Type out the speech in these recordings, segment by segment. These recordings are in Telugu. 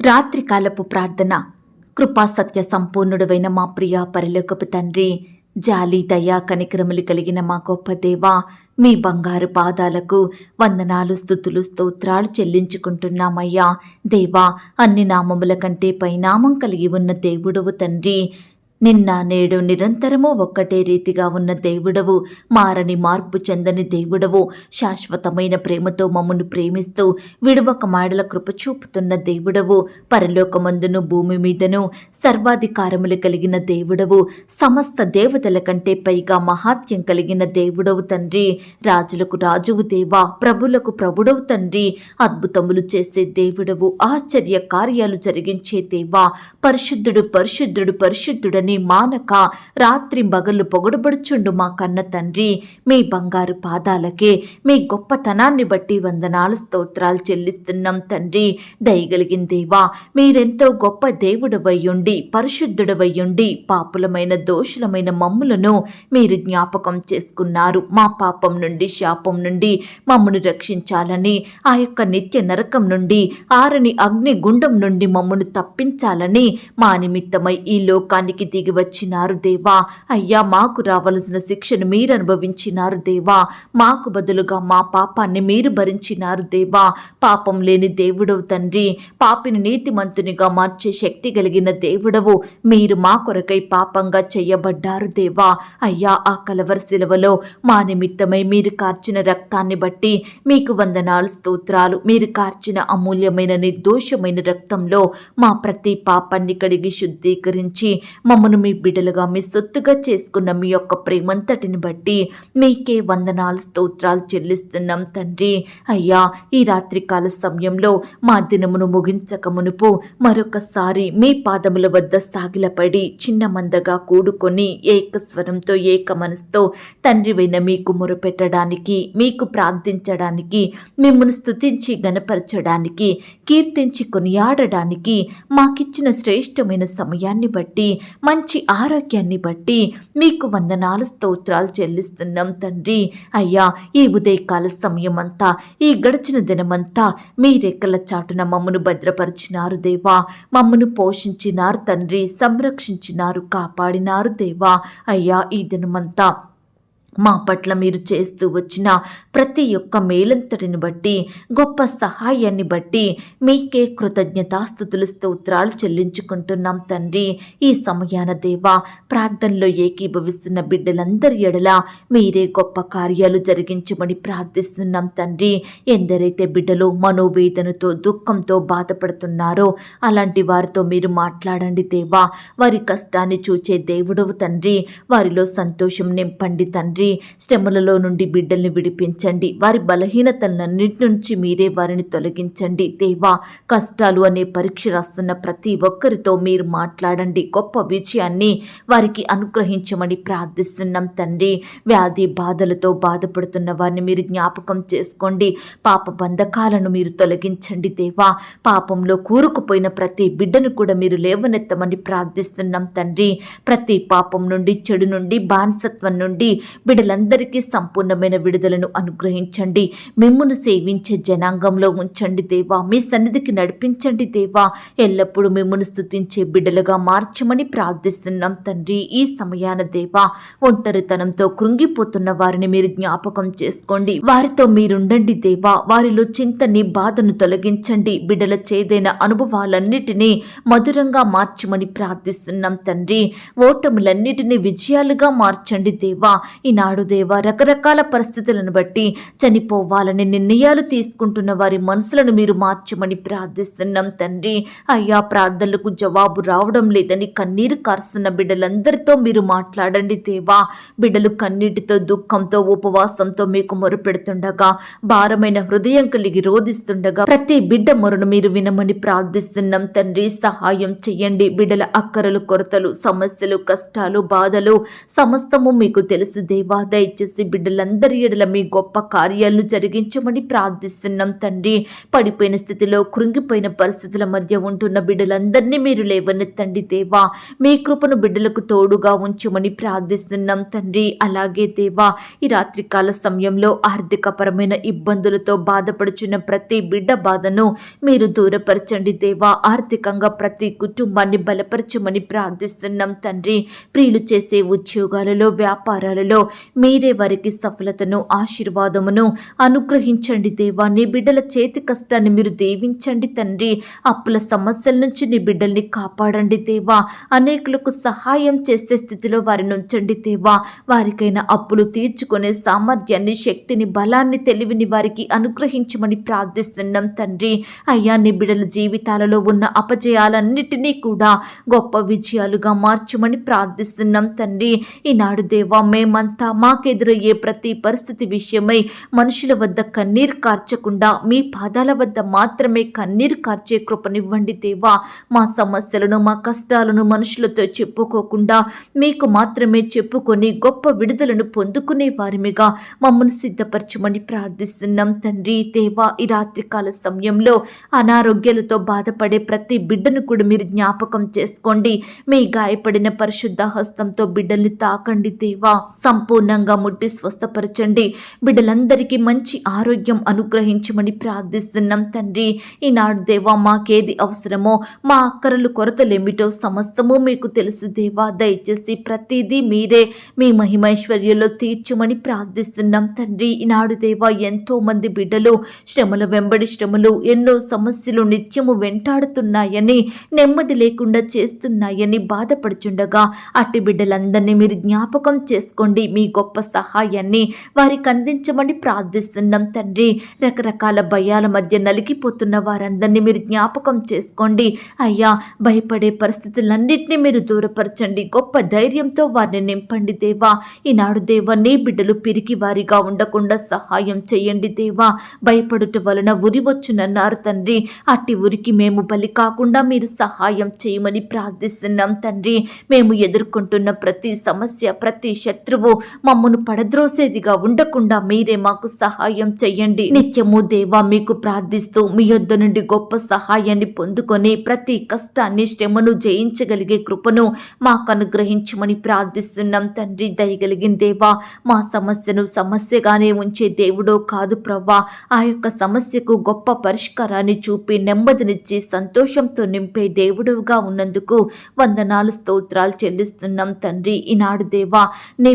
రాత్రికాలపు ప్రార్థన. కృపా సత్య సంపూర్ణుడైన మా ప్రియ పరిలోకపు తండ్రి జాలి దయా కనిక్రములు కలిగిన మా గొప్ప దేవా మీ బంగారు పాదాలకు వందనాలు స్థుతులు స్తోత్రాలు చెల్లించుకుంటున్నామయ్యా. దేవా అన్ని నామముల కంటే పైనామం కలిగి ఉన్న దేవుడవు తండ్రి నిన్న నేడు నిరంతరము ఒక్కటే రీతిగా ఉన్న దేవుడవు మారని మార్పు చెందని దేవుడవు. శాశ్వతమైన ప్రేమతో మమ్మను ప్రేమిస్తూ విడువక మాడల కృప చూపుతున్న దేవుడవు. పరలోకమందును భూమి మీదను సర్వాధికారములు కలిగిన దేవుడవు. సమస్త దేవతల కంటే పైగా మహాత్యం కలిగిన దేవుడవు తండ్రి. రాజులకు రాజువు దేవా ప్రభులకు ప్రభుడవు తండ్రి. అద్భుతములు చేసే దేవుడవు ఆశ్చర్య కార్యాలు జరిగించే దేవా. పరిశుద్ధుడు పరిశుద్ధుడు పరిశుద్ధుడని మానక రాత్రి బగళ్ళు పొగడబడుచుండు మా కన్న తండ్రి. మీ బంగారు పాదాలకే మీ గొప్పతనాన్ని బట్టి వందనాలు స్తోత్రాలు చెల్లిస్తున్నాం తండ్రి. దయగలిగిన దేవా మీరెంతో గొప్ప దేవుడవయ్యుండి పరిశుద్ధుడవయ్యుండి పాపులమైన దోషులమైన మమ్ములను మీరు జ్ఞాపకం చేసుకున్నారు. మా పాపం నుండి శాపం నుండి మమ్మను రక్షించాలని ఆ యొక్క నిత్య నరకం నుండి ఆరని అగ్ని గుండం నుండి మమ్మను తప్పించాలని మా నిమిత్తమై ఈ లోకానికి దిగి వచ్చినారు దేవా. అయ్యా మాకు రావలసిన శిక్షను మీరు అనుభవించినారు దేవా. మాకు బదులుగా మా పాపాన్ని మీరు భరించినారు దేవా. పాపం లేని దేవుడవు తండ్రి. పాపిని నీతిమంతునిగా మార్చే శక్తి కలిగిన దేవుడవు. మీరు మా కొరకై పాపంగా చెయ్యబడ్డారు దేవా. అయ్యా ఆ కలవర శిలవలో మా నిమిత్తమై మీరు కార్చిన రక్తాన్ని బట్టి మీకు వందనాలు స్తోత్రాలు. మీరు కార్చిన అమూల్యమైన నిర్దోషమైన రక్తంలో మా ప్రతి పాపాన్ని కడిగి శుద్ధీకరించి మమ్మల్ని మమ్మను మీ బిడ్డలుగా మీ సొత్తుగా చేసుకున్న మీ యొక్క ప్రేమంతటిని బట్టి మీకే వందనాలు స్తోత్రాలు చెల్లిస్తున్నాం తండ్రి. అయ్యా ఈ రాత్రికాల సమయంలో మా దినమును ముగించక మునుపు మరొకసారి మీ పాదముల వద్ద సాగిలపడి చిన్న మందగా కూడుకొని ఏకస్వరంతో ఏక మనసుతో తండ్రివైన మీకు మొరపెట్టడానికి మీకు ప్రార్థించడానికి మిమ్మల్ని స్థుతించి గనపరచడానికి కీర్తించి కొనియాడడానికి మాకిచ్చిన శ్రేష్టమైన సమయాన్ని బట్టి మంచి మంచి ఆరోగ్యాన్ని బట్టి మీకు వందనాలు స్తోత్రాలు చెల్లిస్తున్నాం తండ్రి. అయ్యా ఈ ఉదయకాల సమయం అంతా ఈ గడిచిన దినమంతా మీ రెక్కల చాటున మమ్మను భద్రపరిచినారు దేవా. మమ్మను పోషించినారు తండ్రి సంరక్షించినారు కాపాడినారు దేవా. అయ్యా ఈ దినమంతా మా పట్ల మీరు చేస్తూ వచ్చిన ప్రతి ఒక్క మేలంతటిని బట్టి గొప్ప సహాయాన్ని బట్టి మీకే కృతజ్ఞతాస్థుతులు స్తోత్రాలు చెల్లించుకుంటున్నాం తండ్రి. ఈ సమయాన దేవా ప్రార్థనలో ఏకీభవిస్తున్న బిడ్డలందరి ఎడల మీరే గొప్ప కార్యాలు జరిగించమని ప్రార్థిస్తున్నాం తండ్రి. ఎందరైతే బిడ్డలు మనోవేదనతో దుఃఖంతో బాధపడుతున్నారో అలాంటి వారితో మీరు మాట్లాడండి దేవా. వారి కష్టాన్ని చూచే దేవుడవు తండ్రి. వారిలో సంతోషం నింపండి తండ్రి. శ్రమలలో నుండి బిడ్డల్ని విడిపించండి. వారి బలహీనతలన్నిటి నుంచి మీరే వారిని తొలగించండి. దేవా కష్టాలు అనే పరీక్ష రాస్తున్న ప్రతి ఒక్కరితో మీరు మాట్లాడండి. గొప్ప విజయాన్ని వారికి అనుగ్రహించమని ప్రార్థిస్తున్నాం తండ్రి. వ్యాధి బాధలతో బాధపడుతున్న వారిని మీరు జ్ఞాపకం చేసుకోండి. పాప బంధకాలను మీరు తొలగించండి దేవా. పాపంలో కూరుకుపోయిన ప్రతి బిడ్డను కూడా మీరు లేవనెత్తమని ప్రార్థిస్తున్నాం తండ్రి. ప్రతి పాపం నుండి చెడు నుండి బానిసత్వం నుండి బిడ్డలందరికీ సంపూర్ణమైన విడుదలను అనుగ్రహించండి. మిమ్మును సేవించే జనాంగంలో ఉంచండి దేవా. మీ సన్నిధికి నడిపించండి దేవా. ఎల్లప్పుడూ మిమ్మును స్థుతించే బిడ్డలుగా మార్చమని ప్రార్థిస్తున్నాం తండ్రి. ఈ సమయాన దేవా ఒంటరితనంతో కృంగిపోతున్న వారిని మీరు జ్ఞాపకం చేసుకోండి. వారితో మీరుండండి దేవా. వారిలో చింతని బాధను తొలగించండి. బిడ్డల చేదైన అనుభవాలన్నిటినీ మధురంగా మార్చమని ప్రార్థిస్తున్నాం తండ్రి. ఓటములన్నిటినీ విజయాలుగా మార్చండి దేవా. ఈనాడు దేవ రకరకాల పరిస్థితులను బట్టి చనిపోవాలని నిర్ణయాలు తీసుకుంటున్న వారి మనసులను మీరు మార్చమని ప్రార్థిస్తున్నాం తండ్రి. అయ్యా ప్రార్థనలకు జవాబు రావడం లేదని కన్నీరు కారుస్తున్న బిడ్డలందరితో మీరు మాట్లాడండి దేవా. బిడ్డలు కన్నీటితో దుఃఖంతో ఉపవాసంతో మీకు మొరుపెడుతుండగా భారమైన హృదయం కలిగి రోధిస్తుండగా ప్రతి బిడ్డ మొరను మీరు వినమని ప్రార్థిస్తున్నాం తండ్రి. సహాయం చెయ్యండి. బిడ్డల అక్కరలు కొరతలు సమస్యలు కష్టాలు బాధలు సమస్తము మీకు తెలుసు దేవ. దేవా ఇచ్చేసి బిడ్డలందరి ఎడల మీ గొప్ప కార్యాలను జరిగించమని ప్రార్థిస్తున్నాం తండ్రి. పడిపోయిన స్థితిలో కృంగిపోయిన పరిస్థితుల మధ్య ఉంటున్న బిడ్డలందరినీ మీరు లేవనెత్తండి దేవా. మీ కృపను బిడ్డలకు తోడుగా ఉంచమని ప్రార్థిస్తున్నాం తండ్రి. అలాగే దేవా ఈ రాత్రికాల సమయంలో ఆర్థికపరమైన ఇబ్బందులతో బాధపడుచున్న ప్రతి బిడ్డ బాధను మీరు దూరపరచండి దేవా. ఆర్థికంగా ప్రతి కుటుంబాన్ని బలపరచమని ప్రార్థిస్తున్నాం తండ్రి. ప్రియులు చేసే ఉద్యోగాలలో వ్యాపారాలలో మీరే వారికి సఫలతను ఆశీర్వాదమును అనుగ్రహించండి దేవా. నీ బిడ్డల చేతి కష్టాన్ని మీరు దీవించండి తండ్రి. అప్పుల సమస్యల నుంచి నీ బిడ్డల్ని కాపాడండి దేవా. అనేకులకు సహాయం చేసే స్థితిలో వారిని ఉంచండి దేవా. వారికైనా అప్పులు తీర్చుకునే సామర్థ్యాన్ని శక్తిని బలాన్ని తెలివిని వారికి అనుగ్రహించమని ప్రార్థిస్తున్నాం తండ్రి. అయ్యా నీ బిడ్డల జీవితాలలో ఉన్న అపజయాలన్నిటినీ కూడా గొప్ప విజయాలుగా మార్చమని ప్రార్థిస్తున్నాం తండ్రి. ఈనాడు దేవా మేమంతా మాకెదురయ్యే ప్రతి పరిస్థితి విషయమై మనుషుల వద్ద కన్నీరు కార్చకుండా మీ పాదాల వద్ద మాత్రమే కన్నీరు కార్చే కృపనివ్వండి దేవా. మా సమస్యలను మా కష్టాలను మనుషులతో చెప్పుకోకుండా మీకు మాత్రమే చెప్పుకొని గొప్ప విడుదలను పొందుకునే వారిమిగా మమ్మల్ని సిద్ధపరచమని ప్రార్థిస్తున్నాం తండ్రి. దేవా ఈ రాత్రికాల సమయంలో అనారోగ్యాలతో బాధపడే ప్రతి బిడ్డను కూడా మీరు జ్ఞాపకం చేసుకోండి. మీ గాయపడిన పరిశుద్ధ హస్తంతో బిడ్డల్ని తాకండి దేవా. సంపూర్ణంగా ముట్టి స్వస్థపరచండి. బిడ్డలందరికీ మంచి ఆరోగ్యం అనుగ్రహించమని ప్రార్థిస్తున్నాం తండ్రి. ఈనాడు దేవా మాకేది అవసరమో మా అక్కరలు కొరతలేమిటో సమస్తము మీకు తెలుసు దేవా. దయచేసి ప్రతిదీ మీరే మీ మహిమైశ్వర్యంలో తీర్చమని ప్రార్థిస్తున్నాం తండ్రి. ఈనాడు దేవా ఎంతో మంది బిడ్డలు శ్రమల వెంబడి శ్రమలు ఎన్నో సమస్యలు నిత్యము వెంటాడుతున్నాయని నెమ్మది లేకుండా చేస్తున్నాయని బాధపడుచుండగా అట్టి బిడ్డలందరినీ మీరు జ్ఞాపకం చేసుకోండి. మీ గొప్ప సహాయాన్ని వారికి అందించమని ప్రార్థిస్తున్నాం తండ్రి. రకరకాల భయాల మధ్య నలిగిపోతున్న వారందరినీ మీరు జ్ఞాపకం చేసుకోండి. అయ్యా భయపడే పరిస్థితులన్నింటినీ మీరు దూరపరచండి. గొప్ప ధైర్యంతో వారిని నింపండి దేవా. ఈనాడు దేవా నీ బిడ్డలు పిరికి వారిగా ఉండకుండా సహాయం చేయండి దేవా. భయపడుట వలన ఉరి వచ్చునన్నారు తండ్రి. అట్టి ఉరికి మేము బలి కాకుండా మీరు సహాయం చేయమని ప్రార్థిస్తున్నాం తండ్రి. మేము ఎదుర్కొంటున్న ప్రతి సమస్య ప్రతి శత్రువు మమ్మను పడద్రోసేదిగా ఉండకుండా మీరే మాకు సహాయం చెయ్యండి. నిత్యము దేవా మీకు ప్రార్థిస్తూ మీ యొద్ద నుండి గొప్ప సహాయాన్ని పొందుకొని ప్రతి కష్టాన్ని శ్రమను జయించగలిగే కృపను మాకు అనుగ్రహించమని ప్రార్థిస్తున్నాం. తండ్రి దయగలిగిన దేవా మా సమస్యను సమస్యగానే ఉంచే దేవుడో కాదు ప్రవ్వా. ఆ యొక్క సమస్యకు గొప్ప పరిష్కారాన్ని చూపి నెమ్మదినిచ్చి సంతోషంతో నింపే దేవుడుగా ఉన్నందుకు వందనాలు స్తోత్రాలు చెల్లిస్తున్నాం. తండ్రి ఈనాడు దేవా నీ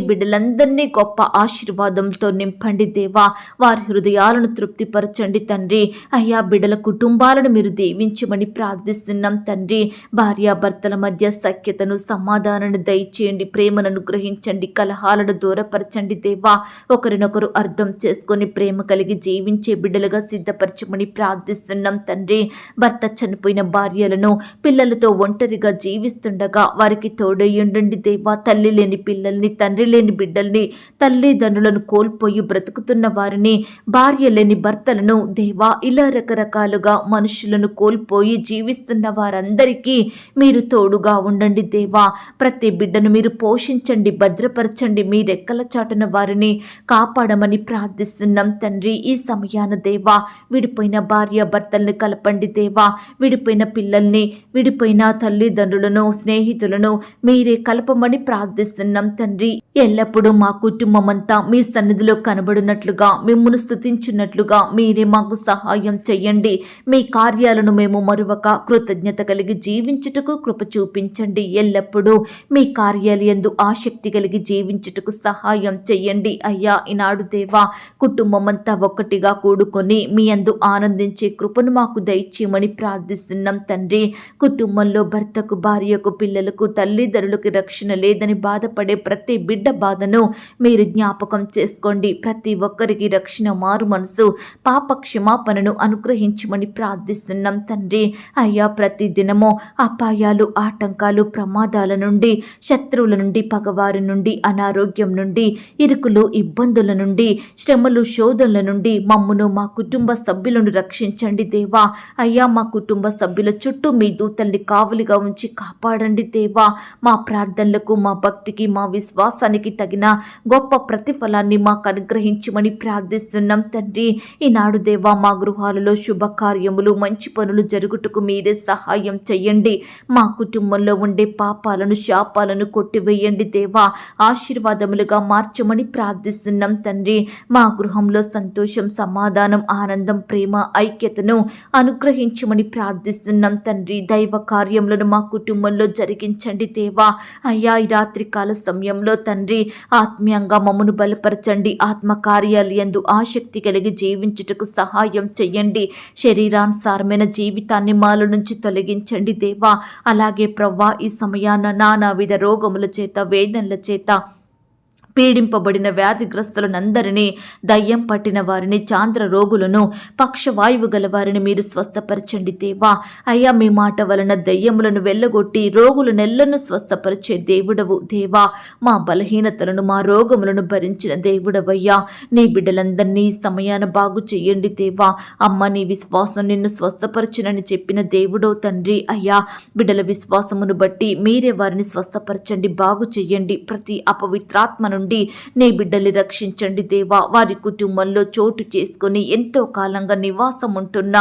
వారందరినీ గొప్ప ఆశీర్వాదంతో నింపండి దేవా. వారి హృదయాలను తృప్తిపరచండి తండ్రి. అయ్యా బిడల కుటుంబాలను మీరు దీవించమని ప్రార్థిస్తున్నాం తండ్రి. భార్యాభర్తల మధ్య సఖ్యతను సమాధానాన్ని దయచేయండి. ప్రేమను అనుగ్రహించండి. కలహాలను దూరపరచండి దేవా. ఒకరినొకరు అర్థం చేసుకొని ప్రేమ కలిగి జీవించే బిడ్డలుగా సిద్ధపరచమని ప్రార్థిస్తున్నాం తండ్రి. భర్త చనిపోయిన భార్యలను పిల్లలతో ఒంటరిగా జీవిస్తుండగా వారికి తోడయ్యుండండి దేవా. తల్లి లేని పిల్లల్ని తండ్రి లేని బిడ్డ బిడ్డల్ని తల్లిదండ్రులను కోల్పోయి బ్రతుకుతున్న వారిని భార్య లేని భర్తలను దేవా ఇలా రకరకాలుగా మనుషులను కోల్పోయి జీవిస్తున్న వారందరికీ మీరు తోడుగా ఉండండి దేవా. ప్రతి బిడ్డను మీరు పోషించండి భద్రపరచండి మీ రెక్కల చాటున వారిని కాపాడమని ప్రార్థిస్తున్నాం తండ్రి. ఈ సమయాన దేవా విడిపోయిన భార్య భర్తల్ని కలపండి దేవా. విడిపోయిన పిల్లల్ని విడిపోయిన తల్లిదండ్రులను స్నేహితులను మీరే కలపమని ప్రార్థిస్తున్నాం తండ్రి. ఎల్లప్పుడూ మా కుటుంబం అంతా మీ సన్నిధిలో కనబడినట్లుగా మిమ్మల్ని స్థుతించినట్లుగా మీరే మాకు సహాయం చెయ్యండి మీ కార్యాలను మేము మరువక కృతజ్ఞత కలిగి జీవించుటకు కృప చూపించండి. ఎల్లప్పుడూ మీ కార్యాలయందు ఆసక్తి కలిగి జీవించుటకు సహాయం చెయ్యండి అయ్యా ఈనాడు దేవా కుటుంబం అంతా ఒక్కటిగా కూడుకొని మీ అందు ఆనందించే కృపను మాకు దయచేయమని ప్రార్థిస్తున్నాం తండ్రి. కుటుంబంలో భర్తకు భార్యకు పిల్లలకు తల్లిదండ్రులకు రక్షణ లేదని బాధపడే ప్రతి బిడ్డ బాధను మీరు జ్ఞాపకం చేసుకోండి. ప్రతి ఒక్కరికి రక్షణ మారు మనసు. పాప క్షమాపణను అనుగ్రహించమని ప్రార్థిస్తున్నాం తండ్రి. అయ్యా ప్రతి దినము అపాయాలు ఆటంకాలు ప్రమాదాల నుండి శత్రువుల నుండి పగవారి నుండి అనారోగ్యం నుండి ఇరుకులు ఇబ్బందుల నుండి శ్రమలు శోధనల నుండి మమ్మును మా కుటుంబ సభ్యులను రక్షించండి దేవా. అయ్యా మా కుటుంబ సభ్యుల చుట్టూ మీ దూతల్ని కావలిగా ఉంచి కాపాడండి దేవా. మా ప్రార్థనలకు మా భక్తికి మా విశ్వాసానికి తగిన చేసిన గొప్ప ప్రతిఫలాన్ని మాకు అనుగ్రహించమని ప్రార్థిస్తున్నాం తండ్రి. ఈనాడు దేవా మా గృహాలలో శుభకార్యములు మంచి పనులు జరుగుటకు మీరే సహాయం చెయ్యండి. మా కుటుంబంలో ఉండే పాపాలను శాపాలను కొట్టివేయండి దేవా. ఆశీర్వాదములుగా మార్చమని ప్రార్థిస్తున్నాం తండ్రి. మా గృహంలో సంతోషం సమాధానం ఆనందం ప్రేమ ఐక్యతను అనుగ్రహించమని ప్రార్థిస్తున్నాం తండ్రి. దైవ కార్యములను మా కుటుంబంలో జరిగించండి దేవా. అయ్యా ఈ రాత్రి కాల సమయంలో తండ్రి ఆత్మీయంగా మమ్మను బలపరచండి. ఆత్మ కార్యాలు ఆసక్తి కలిగి జీవించుటకు సహాయం చెయ్యండి. శరీరానుసారమైన జీవితాన్ని మాల నుంచి తొలగించండి దేవా. అలాగే ప్రవ్వా ఈ సమయాన నానావిధ రోగముల చేత వేదనల చేత పీడింపబడిన వ్యాధిగ్రస్తులనందరినీ దయ్యం పట్టిన వారిని చాంద్ర రోగులను పక్షవాయువు గల వారిని మీరు స్వస్థపరచండి దేవా. అయ్యా మీ మాట వలన దయ్యములను వెళ్ళగొట్టి రోగులు నెల్లను స్వస్థపరిచే దేవుడవు దేవా. మా బలహీనతలను మా రోగములను భరించిన దేవుడవయ్యా. నీ బిడ్డలందరినీ సమయాన బాగు చెయ్యండి దేవా. అమ్మ నీ విశ్వాసం నిన్ను స్వస్థపరచునని చెప్పిన దేవుడో తండ్రి అయ్యా. బిడ్డల విశ్వాసమును బట్టి మీరే వారిని స్వస్థపరచండి బాగు చెయ్యండి. ప్రతి అపవిత్రాత్మను నుండి నీ బిడ్డల్ని రక్షించండి దేవా. వారి కుటుంబంలో చోటు చేసుకొని ఎంతో కాలంగా నివాసం ఉంటున్న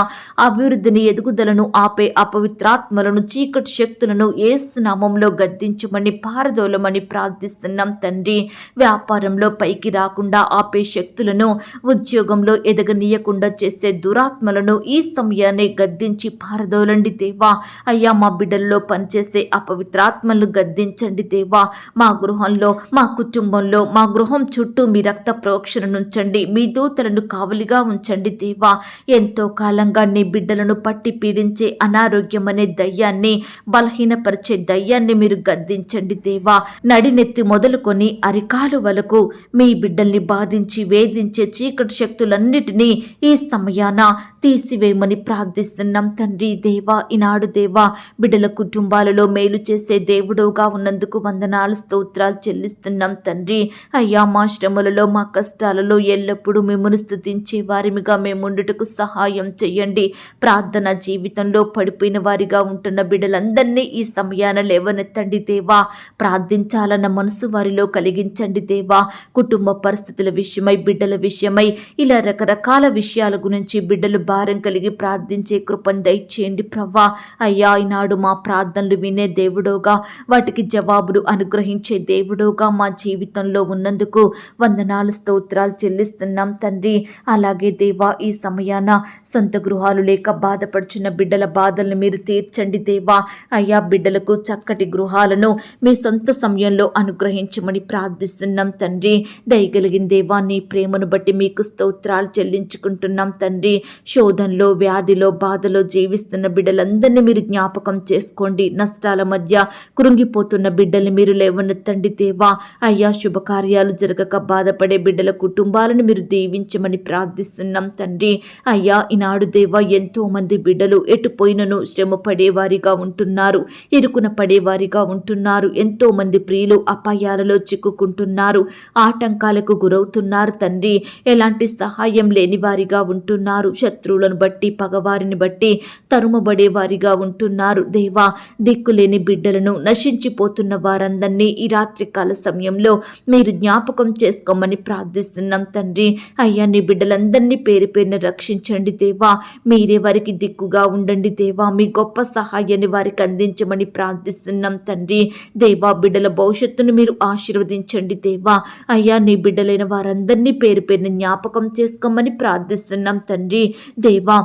అభివృద్ధిని ఎదుగుదలను ఆపే అపవిత్రాత్మలను చీకటి శక్తులను ఏసునామంలో గద్దించమని పారదోలమని ప్రార్థిస్తున్నాం తండ్రి. వ్యాపారంలో పైకి రాకుండా ఆపే శక్తులను ఉద్యోగంలో ఎదగనీయకుండా చేసే దురాత్మలను ఈ సమయాన్ని గద్దించి పారదోలండి దేవా. అయ్యా మా బిడ్డల్లో పనిచేసే అపవిత్రాత్మలను గద్దించండి దేవా. మా గృహంలో మా కుటుంబంలో మా గృహం చుట్టూ మీ రక్త ప్రోక్షణనుంచండి మీ దూతలను కావలిగా ఉంచండి దేవా. ఎంతో కాలంగా నీ బిడ్డలను పట్టి పీడించే అనారోగ్యం అనే దయ్యాన్ని బలహీనపరిచే దయ్యాన్ని మీరు గద్దించండి దేవా. నడినెత్తి మొదలుకొని అరికాలు వరకు మీ బిడ్డల్ని బాధించి వేధించే చీకటి శక్తులన్నిటినీ ఈ సమయాన తీసివేయమని ప్రార్థిస్తున్నాం తండ్రి దేవా. ఈనాడు దేవా బిడ్డల కుటుంబాలలో మేలు చేసే దేవుడుగా ఉన్నందుకు వందనాలు స్తోత్రాలు చెల్లిస్తున్నాం తండ్రి. అయ్యా మా శ్రమలలో మా కష్టాలలో ఎల్లప్పుడూ మిమ్మల్ని స్థుతించే వారిగా మేముండుటకు సహాయం చేయండి ప్రార్థన జీవితంలో పడిపోయిన వారిగా ఉంటున్న బిడ్డలందరినీ ఈ సమయాన లేవనెత్తండి దేవా. ప్రార్థించాలన్న మనసు వారిలో కలిగించండి దేవా. కుటుంబ పరిస్థితుల విషయమై బిడ్డల విషయమై ఇలా రకరకాల విషయాల గురించి బిడ్డలు భారం కలిగి ప్రార్థించే కృపను దయచేయండి ప్రవ్వా. అయ్యా ఈనాడు మా ప్రార్థనలు వినే దేవుడోగా వాటికి జవాబులు అనుగ్రహించే దేవుడోగా మా జీవితంలో ఉన్నందుకు వందనాలు స్తోత్రాలు చెల్లిస్తున్నాం తండ్రి. అలాగే దేవా ఈ సమయాన సొంత గృహాలు లేక బాధపడుచున్న బిడ్డల బాధలను మీరు తీర్చండి దేవా. అయ్యా బిడ్డలకు చక్కటి గృహాలను మీ సొంత సమయంలో అనుగ్రహించమని ప్రార్థిస్తున్నాం తండ్రి. దయగలిగిన దేవా నీ ప్రేమను బట్టి మీకు స్తోత్రాలు చెల్లించుకుంటున్నాం తండ్రి. శోధనలో వ్యాధిలో బాధలో జీవిస్తున్న బిడ్డలందరినీ మీరు జ్ఞాపకం చేసుకోండి. నష్టాల మధ్య కృంగిపోతున్న బిడ్డల్ని మీరు లేవనెత్తండి దేవా. అయ్యా శుభ శుభకార్యాలు జరగక బాధపడే బిడ్డల కుటుంబాలను మీరు దీవించమని ప్రార్థిస్తున్నాం తండ్రి. అయ్యా ఈనాడు దేవా ఎంతో మంది బిడ్డలు ఎటుపోయినను శ్రమ పడేవారిగా ఉంటున్నారు ఇరుకున పడేవారిగా ఉంటున్నారు ఎంతో మంది ప్రియులు అపాయాలలో చిక్కుకుంటున్నారు ఆటంకాలకు గురవుతున్నారు తండ్రి. ఎలాంటి సహాయం లేని వారిగా ఉంటున్నారు శత్రువులను బట్టి పగవారిని బట్టి తరుమబడే వారిగా ఉంటున్నారు. దేవా దిక్కులేని బిడ్డలను నశించిపోతున్న వారందరినీ ఈ రాత్రికాల సమయంలో మీరు జ్ఞాపకం చేసుకోమని ప్రార్థిస్తున్నాం తండ్రి. అయ్యా నీ బిడ్డలందరినీ పేరు పేరున రక్షించండి దేవా. మీరే వారికి దిక్కుగా ఉండండి దేవా. మీ గొప్ప సహాయాన్ని వారికి అందించమని ప్రార్థిస్తున్నాం తండ్రి. దేవా బిడ్డల భవిష్యత్తును మీరు ఆశీర్వదించండి దేవా. అయ్యా నీ బిడ్డలైన వారందరినీ పేరు పేరున జ్ఞాపకం చేసుకోమని ప్రార్థిస్తున్నాం తండ్రి. దేవా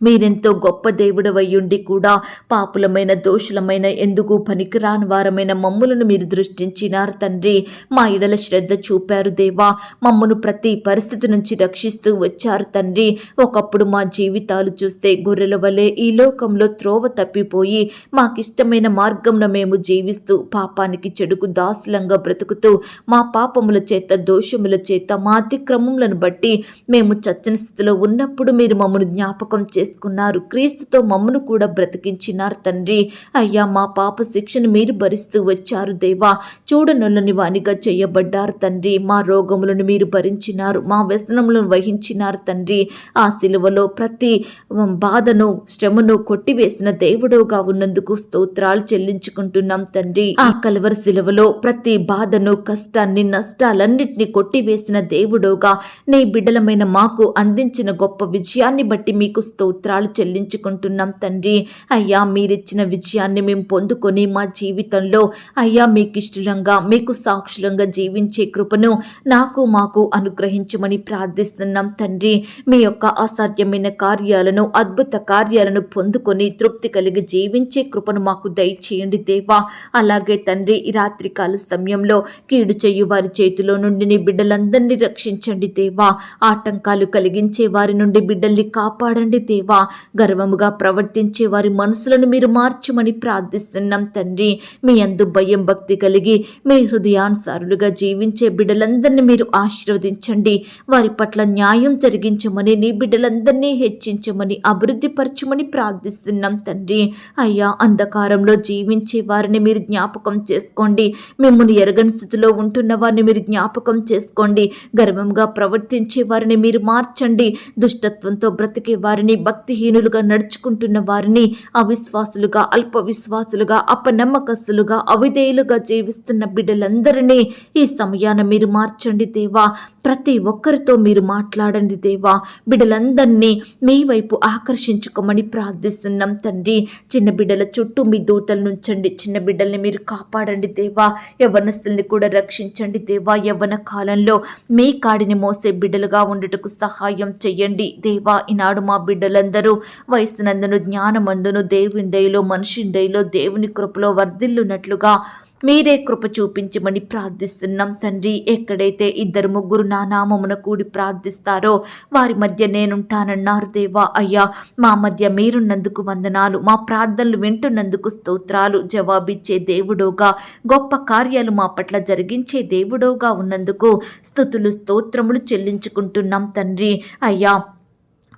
మీరెంతో గొప్ప దేవుడవయ్యుండి కూడా పాపులమైన దోషులమైన ఎందుకు పనికిరాని వారమైన మమ్ములను మీరు దృష్టించినారు తండ్రి. మా ఇడల శ్రద్ధ చూపారు దేవా. మమ్మను ప్రతి పరిస్థితి నుంచి రక్షిస్తూ వచ్చారు తండ్రి. ఒకప్పుడు మా జీవితాలు చూస్తే గొర్రెల వలె ఈ లోకంలో త్రోవ తప్పిపోయి మాకిష్టమైన మార్గంలో మేము జీవిస్తూ పాపానికి చెడుకు దాసులంగా బ్రతుకుతూ మా పాపముల చేత దోషముల చేత మా అతిక్రమములను బట్టి మేము చచ్చని స్థితిలో ఉన్నప్పుడు మీరు మమ్మల్ని జ్ఞాపకం చేసి చేసుకున్నారు క్రీస్తుతో మమ్మను కూడా బ్రతికించినారు తండ్రి. అయ్యా మా పాప శిక్షను మీరు భరిస్తూ వచ్చారు దేవా. చూడనొల్లని వానిగా చేయబడ్డారు తండ్రి. మా రోగములను మీరు భరించినారు. మా వ్యసనములను వహించినారు తండ్రి. ఆ శిలువలో ప్రతి బాధను శ్రమను కొట్టివేసిన దేవుడోగా ఉన్నందుకు స్తోత్రాలు చెల్లించుకుంటున్నాం తండ్రి. ఆ కలవర సిలువలో ప్రతి బాధను కష్టాన్ని నష్టాలన్నిటిని కొట్టివేసిన దేవుడోగా నీ బిడ్డలమైన మాకు అందించిన గొప్ప విజయాన్ని బట్టి మీకు స్తోత్రాలు చెల్లించుకుంటున్నాం తండ్రి. అయ్యా మీరిచ్చిన విజయాన్ని మేము పొందుకొని మా జీవితంలో అయ్యా మీకు ఇష్టలంగా మీకు సాక్షులంగా జీవించే కృపను నాకు మాకు అనుగ్రహించమని ప్రార్థిస్తున్నాం తండ్రి. మీ యొక్క అసాధ్యమైన కార్యాలను అద్భుత కార్యాలను పొందుకొని తృప్తి కలిగి జీవించే కృపను మాకు దయచేయండి దేవా. అలాగే తండ్రి ఈ రాత్రికాల సమయంలో కీడు చేయు వారి చేతిలో నుండి నీ బిడ్డలందరినీ రక్షించండి దేవా. ఆటంకాలు కలిగించే వారి నుండి బిడ్డల్ని కాపాడండి దేవా. గర్వముగా ప్రవర్తించే వారి మనసులను మీరు మార్చమని ప్రార్థిస్తున్నాం తండ్రి. మీ అందు భయం భక్తి కలిగి మీ హృదయానుసారులుగా జీవించే బిడ్డలందరినీ మీరు ఆశీర్వదించండి. వారి పట్ల న్యాయం జరిగించమని నీ బిడ్డలందరినీ హెచ్చించమని అభివృద్ధిపరచమని ప్రార్థిస్తున్నాం తండ్రి. అయ్యా అంధకారంలో జీవించే వారిని మీరు జ్ఞాపకం చేసుకోండి. మిమ్మల్ని ఎరగని స్థితిలో ఉంటున్న వారిని మీరు జ్ఞాపకం చేసుకోండి. గర్వంగా ప్రవర్తించే వారిని మీరు మార్చండి. దుష్టత్వంతో బ్రతికే వారిని భక్తిహీనులుగా నడుచుకుంటున్న వారిని అవిశ్వాసులుగా అల్ప విశ్వాసులుగా అపనమ్మకస్తులుగా అవిధేయులుగా జీవిస్తున్న బిడ్డలందరినీ ఈ సమయాన మీరు మార్చండి దేవా. ప్రతి ఒక్కరితో మీరు మాట్లాడండి దేవా. బిడ్డలందరినీ మీ వైపు ఆకర్షించుకోమని ప్రార్థిస్తున్నాం తండ్రి. చిన్న బిడ్డల చుట్టూ మీ దూతలు నుంచండి. చిన్న బిడ్డల్ని మీరు కాపాడండి దేవా. యవ్వనస్తుల్ని కూడా రక్షించండి దేవా. యవ్వన కాలంలో మీ కాడిని మోసే బిడ్డలుగా ఉండుటకు సహాయం చెయ్యండి దేవా. ఈనాడు మా బిడ్డలందరూ వయసునందును జ్ఞానమందును దేవుని దయలో మనిషి దయలో దేవుని కృపలో వర్ధిల్లునట్లుగా మీరే కృప చూపించమని ప్రార్థిస్తున్నాం తండ్రి. ఎక్కడైతే ఇద్దరు ముగ్గురు నా నామమున కూడి ప్రార్థిస్తారో వారి మధ్య నేనుంటానన్నారు దేవా. అయ్యా మా మధ్య మీరున్నందుకు వందనాలు మా ప్రార్థనలు వింటున్నందుకు స్తోత్రాలు. జవాబిచ్చే దేవుడోగా గొప్ప కార్యాలు మా పట్ల జరిగించే దేవుడోగా ఉన్నందుకు స్థుతులు స్తోత్రములు చెల్లించుకుంటున్నాం తండ్రి. అయ్యా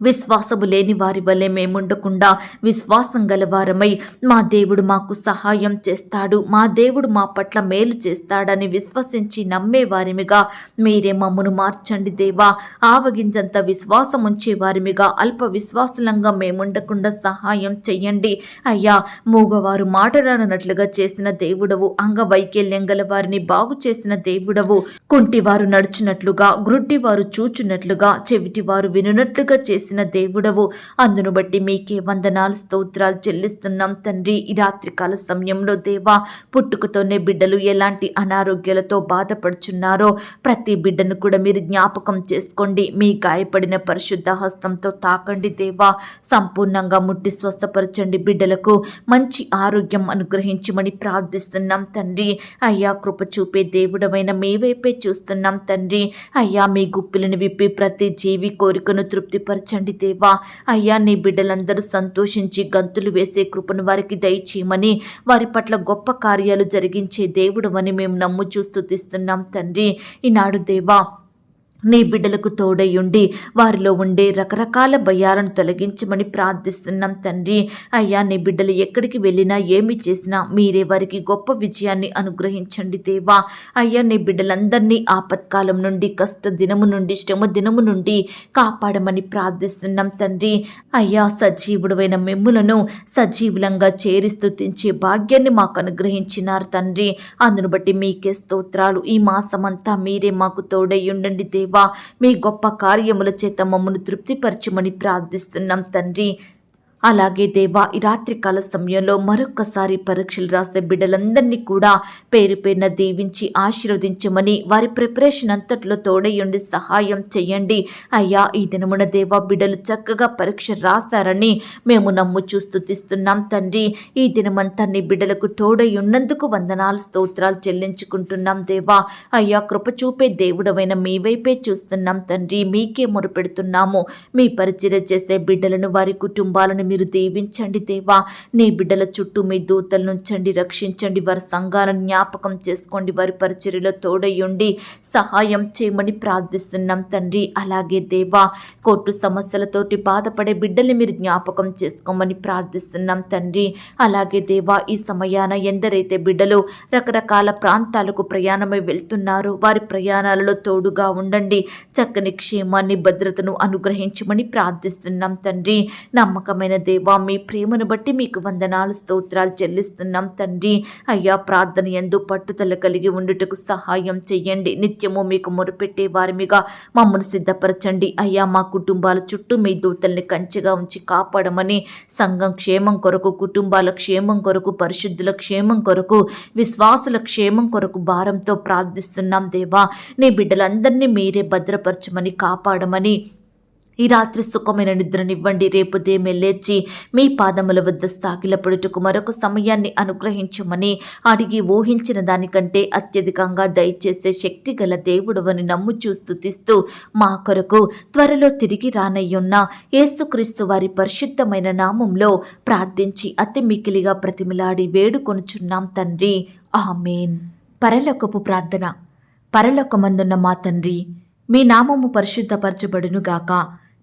విశ్వాసము లేని వారి వలె మేముండకుండా విశ్వాసం గలవారమై మా దేవుడు మాకు సహాయం చేస్తాడు. మా దేవుడు మా పట్ల మేలు చేస్తాడని విశ్వసించి నమ్మే వారిమిగా మీరే మమ్మను మార్చండి దేవా. ఆవగింజంత విశ్వాసం ఉంచే వారిమిగా అల్ప విశ్వాసలంగా మేముండకుండా సహాయం చెయ్యండి. అయ్యా మూగవారు మాటలాడనట్లుగా చేసిన దేవుడవు అంగవైకల్యం గల వారిని బాగు చేసిన దేవుడవు కుంటివారు నడుచున్నట్లుగా గ్రుడ్డివారు చూచున్నట్లుగా చెవిటివారు వినున్నట్లుగా చేసిన దేవుడవు. అందును బట్టి మీకే వందనాలు స్తోత్రాలు చెల్లిస్తున్నాం తండ్రి. ఈ రాత్రికాల సమయంలో దేవా పుట్టుకతోనే బిడ్డలు ఎలాంటి అనారోగ్యాలతో బాధపడుచున్నారో ప్రతి బిడ్డను కూడా మీరు జ్ఞాపకం చేసుకోండి. మీ గాయపడిన పరిశుద్ధ హస్తంతో తాకండి దేవా. సంపూర్ణంగా ముట్టి స్వస్థపరచండి బిడ్డలకు. మంచి ఆరోగ్యం అనుగ్రహించమని ప్రార్థిస్తున్నాం తండ్రి. అయ్యా కృప చూపే దేవుడమైన మీ వైపే చూస్తున్నాం తండ్రి. అయ్యా మీ గుప్పిలను విప్పి ప్రతి జీవి కోరికను తృప్తిపరచండి దేవా. అయ్యా నీ బిడ్డలందరూ సంతోషించి గంతులు వేసే కృపను వారికి దయచేయమని వారి పట్ల గొప్ప కార్యాలు జరిగించే దేవుడు అని మేము నమ్ము చూస్తూ తీస్తున్నాం తండ్రి. ఈనాడు దేవా నీ బిడ్డలకు తోడయ్యుండి వారిలో ఉండే రకరకాల భయాలను తొలగించమని ప్రార్థిస్తున్నాం తండ్రి. అయ్యా నీ బిడ్డలు ఎక్కడికి వెళ్ళినా ఏమి చేసినా మీరే వారికి గొప్ప విజయాన్ని అనుగ్రహించండి దేవా. అయ్యా నీ బిడ్డలందరినీ ఆపత్కాలం నుండి కష్ట దినము నుండి శ్రమ దినము నుండి కాపాడమని ప్రార్థిస్తున్నాం తండ్రి. అయ్యా సజీవుడమైన మిమ్ములను సజీవులంగా చేరి స్తుతించే భాగ్యాన్ని మాకు అనుగ్రహించినారు తండ్రి. అందును బట్టి మీకే స్తోత్రాలు. ఈ మాసమంతా మీరే మాకు తోడయ్యుండండి దేవా. దేవా మీ గొప్ప కార్యముల చేత మమ్మను తృప్తిపరచమని ప్రార్థిస్తున్నాం తండ్రి. అలాగే దేవా ఈ రాత్రికాల సమయంలో మరొక్కసారి పరీక్షలు రాసే బిడ్డలందరినీ కూడా పేరు పేరున దీవించి ఆశీర్వదించమని వారి ప్రిపరేషన్ అంతట్లో తోడయుండి సహాయం చేయండి. అయ్యా ఈ దినమున దేవా బిడ్డలు చక్కగా పరీక్ష రాశారని మేము నమ్ము చూస్తుతిస్తున్నాం తండ్రి. ఈ దినమంతా నీ బిడ్డలకు తోడై ఉన్నందుకు వందనాలు స్తోత్రాలు చెల్లించుకుంటున్నాం దేవా. అయ్యా కృప చూపే దేవుడవైన మీ వైపే చూస్తున్నాం తండ్రి. మీకే మొరుపెడుతున్నాము. మీ పరిచర్య చేసే బిడ్డలను వారి కుటుంబాలను మీరు దీవించండి దేవా. నీ బిడ్డల చుట్టూ మీ దూతలు నుంచండి రక్షించండి. వారి సంఘాలను జ్ఞాపకం చేసుకోండి. వారి పరిచర్యలో తోడయ్యుండి సహాయం చేయమని ప్రార్థిస్తున్నాం తండ్రి. అలాగే దేవా కోర్టు సమస్యలతోటి బాధపడే బిడ్డల్ని మీరు జ్ఞాపకం చేసుకోమని ప్రార్థిస్తున్నాం తండ్రి. అలాగే దేవా ఈ సమయాన ఎందరైతే బిడ్డలు రకరకాల ప్రాంతాలకు ప్రయాణమై వెళ్తున్నారో వారి ప్రయాణాలలో తోడుగా ఉండండి. చక్కని క్షేమాన్ని భద్రతను అనుగ్రహించమని ప్రార్థిస్తున్నాం తండ్రి. నమ్మకమైన దేవా మీ ప్రేమను బట్టి మీకు వందనాలు స్తోత్రాలు చెల్లిస్తున్నాం తండ్రి. అయ్యా ప్రార్థన ఎందు పట్టుదల కలిగి ఉండుటకు సహాయం చెయ్యండి. నిత్యము మీకు మొరుపెట్టే వారిమిగా మమ్మల్ని సిద్ధపరచండి. అయ్యా మా కుటుంబాల చుట్టూ మీ దూతల్ని కంచెగా ఉంచి కాపాడమని సంఘం క్షేమం కొరకు కుటుంబాల క్షేమం కొరకు పరిశుద్ధుల క్షేమం కొరకు విశ్వాసుల క్షేమం కొరకు భారంతో ప్రార్థిస్తున్నాం దేవా. నీ బిడ్డలందరినీ మీరే భద్రపరచమని కాపాడమని ఈ రాత్రి సుఖమైన నిద్రనివ్వండి. రేపు దేమే లేచి మీ పాదముల వద్ద స్థాకిలపడుటకు మరొక సమయాన్ని అనుగ్రహించమని అడిగి ఊహించిన దానికంటే అత్యధికంగా దయచేసే శక్తి గల దేవుడవని నమ్ము చూస్తూ తీస్తూ మా కొరకు త్వరలో తిరిగి రానయ్యున్న యేసుక్రీస్తు వారి పరిశుద్ధమైన నామంలో ప్రార్థించి అతి మికిలిగా ప్రతిమిలాడి వేడుకొనుచున్నాం తండ్రి. ఆమెన్. పరలోకపు ప్రార్థన. పరలోకమందున్న మా తండ్రి మీ నామము పరిశుద్ధపరచబడునుగాక.